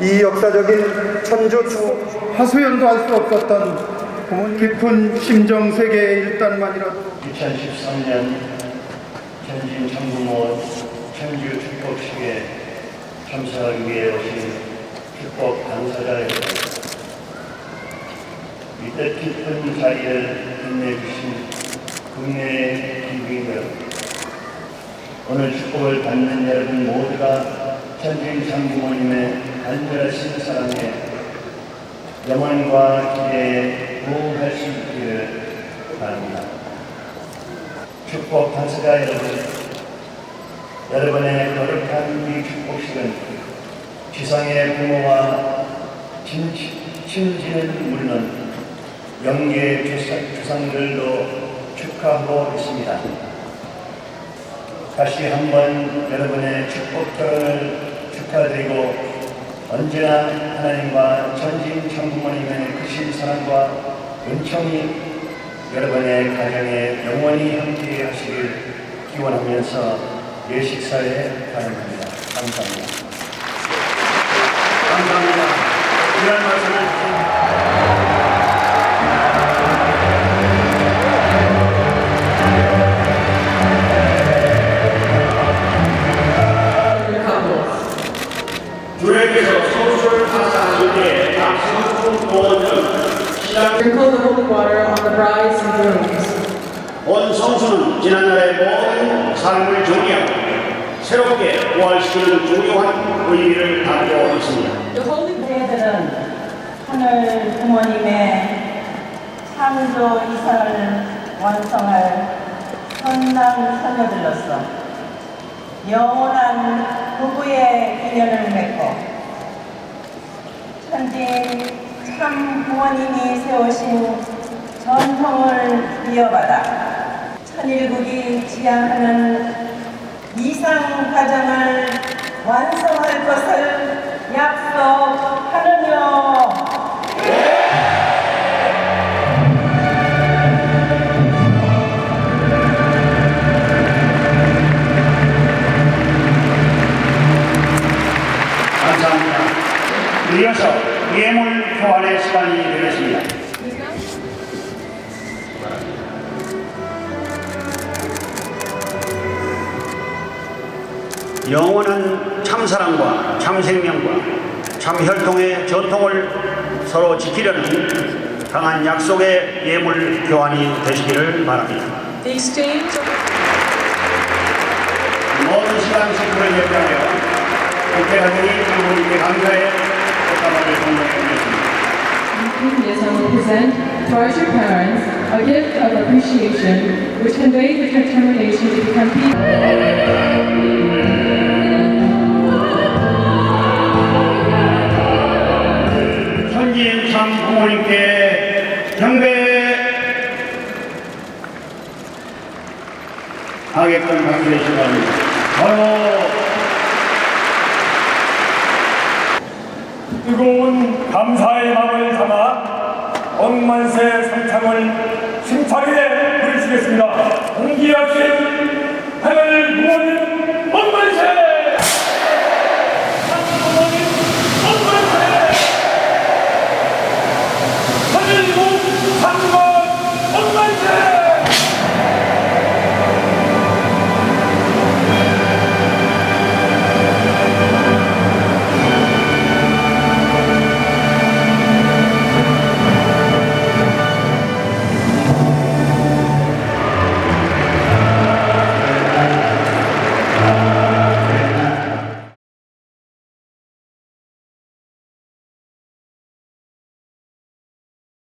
이 역사적인 천주 추 하소연도 할 수 없었던 깊은 심정 세계의 일단만이라도 2013년 전진 정부모 천주 축복식에 참석하기 위해 오신 축복 당사자 여러분 이 뜻깊은 자리를 빛내주신 기부인 여러분 오늘 축복을 받는 여러분 모두가 천주인 장부모님의 간절하신 사랑에 영원과 기대에 부응할 수 있기를 바랍니다. 축복 당사자 여러분, 여러분의 거룩한 이 축복식은 지상의 부모와 친, 친지는 물론 영계의 주상, 주상들도 축하하고 있습니다. 다시 한번 여러분의 축복 결혼을 축하드리고 언제나 하나님과 전진 천부모님의 크신 사랑과 은총이 여러분의 가정에 영원히 함께 하시길 기원하면서 예식사에 가능합니다. 감사합니다. Sprinkle the holy water on the brides and grooms. 온 성수는 지난날의 모든 삶을 정리하고 새롭게 부활시키는 중요한 의미를 담고 있습니다. The holy 하늘 부모님의 창조 이사를 완성할 선남 선녀들로서 영원한 부부의 인연을 맺고 천진 참 부모님이 세우신 전통을 이어받아 천일국이 지향하는 이상 과정을 완성할 것을 약속하느뇨. 감사합니다. 이어서 예물 교환의 시간이 되겠습니다. 영원한 참사랑과 참생명과 참혈통의 전통을 서로 지키려는 강한 약속의 예물 교환이 되시기를 바랍니다. 모든 시간 식구를 예표하여 국회의원이 부모님께 감사의 Yes, I will present towards your parents a gift of appreciation which conveys the determination to become people. 부모님께 경배 하게끔 박수해 주시기 바랍니다. 바로 뜨거운 감사의 마음을 담아 억만세 상창을 심차게 부르시겠습니다. 공기하신